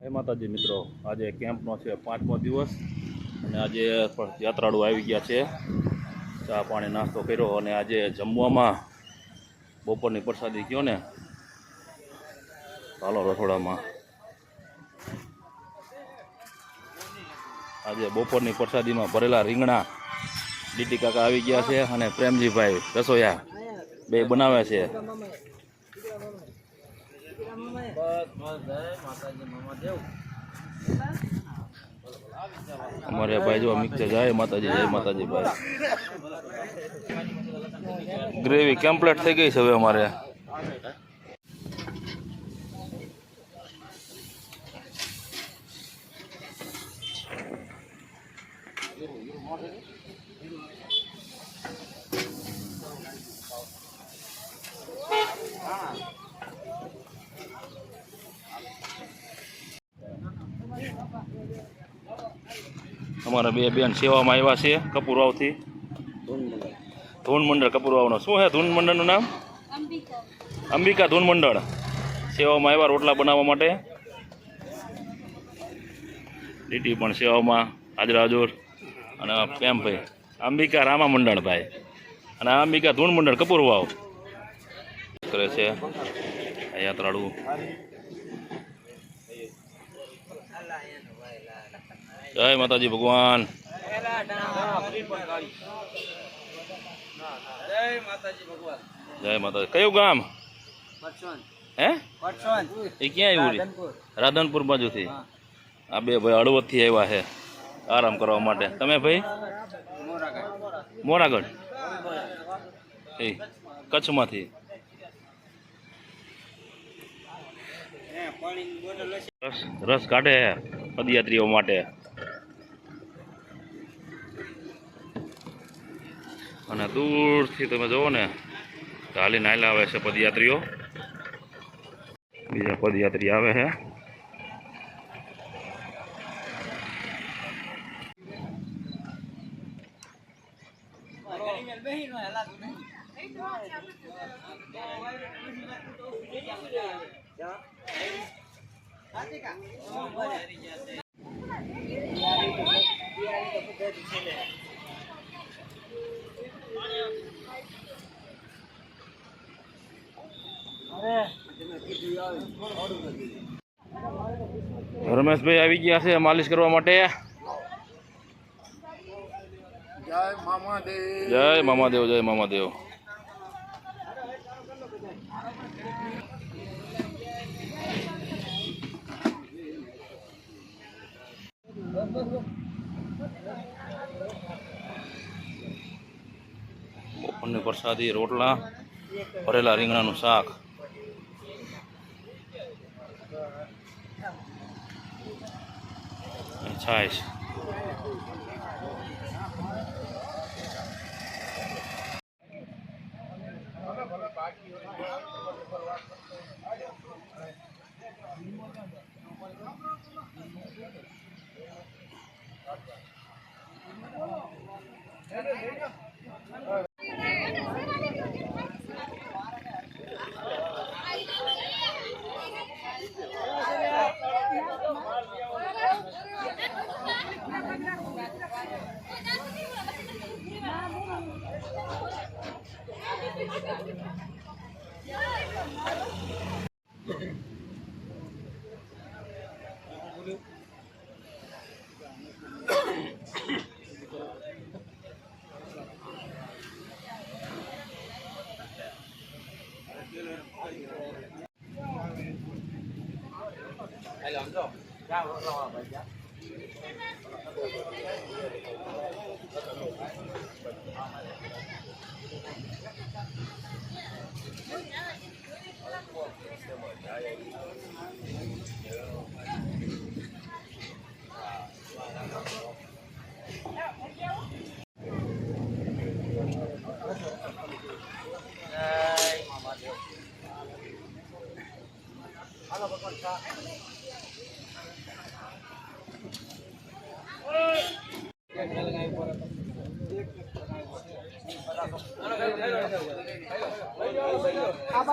હે માતાજી મિત્રો, આજે કેમ્પનો છે પાંચમો દિવસ અને આજે યાત્રાળુ આવી ગયા છે. ચા પાણી નાસ્તો કર્યો અને આજે જમવામાં બપોરની પ્રસાદી ગયો ને. હાલો રસોડામાં. આજે બપોરની પ્રસાદીમાં ભરેલા રીંગણા ડીટી કાકા આવી ગયા છે અને પ્રેમજીભાઈ રસોયા બે બનાવે છે. અમારે ભાઈ જો મિક્સર જાય, માતાજી જય, માતાજી ભાઈ. ગ્રેવી કમ્પ્લીટ થઈ ગઈ છે હવે અમારે. અમારા બે બેન સેવામાં આવ્યા છે કપૂરવાવથી. ધૂન મંડળ કપૂરવાવનો. શું છે ધૂન મંડળનું નામ? અંબિકા ધૂન મંડળ સેવામાં આવ્યા રોટલા બનાવવા માટે. લીટી પણ સેવામાં. હાજરા હાજર અને પ્રેમભાઈ. અંબિકા રામા મંડળ ભાઈ અને અંબિકા ધૂન મંડળ કપૂરવાવ. કરે છે યાત્રાળુ. જય માતાજી ભગવાન. જય માતાજી. કયું ગામ? હે? એ ક્યાં આવ્યું રાધનપુર બાજુથી. આ બે ભાઈ હળવદથી આવ્યા છે આરામ કરવા માટે. તમે ભાઈ? મોરાગઢ. એ, કચ્છમાંથી. રસ કાઢે પદયાત્રીઓ માટે. અને દૂરથી તમે જુઓ ને ચાલીને હાલ્યા આવે છે પદયાત્રીઓ. બીજા પદયાત્રી આવે છે. રમેશભાઈ આવી ગયા છે માલિશ કરવા માટે. જય મામાદેવ. જય મામાદેવ જય મામાદેવ. બપોરની પ્રસાદી રોટલા ભરેલા રીંગણાનું શાક. 你查 અને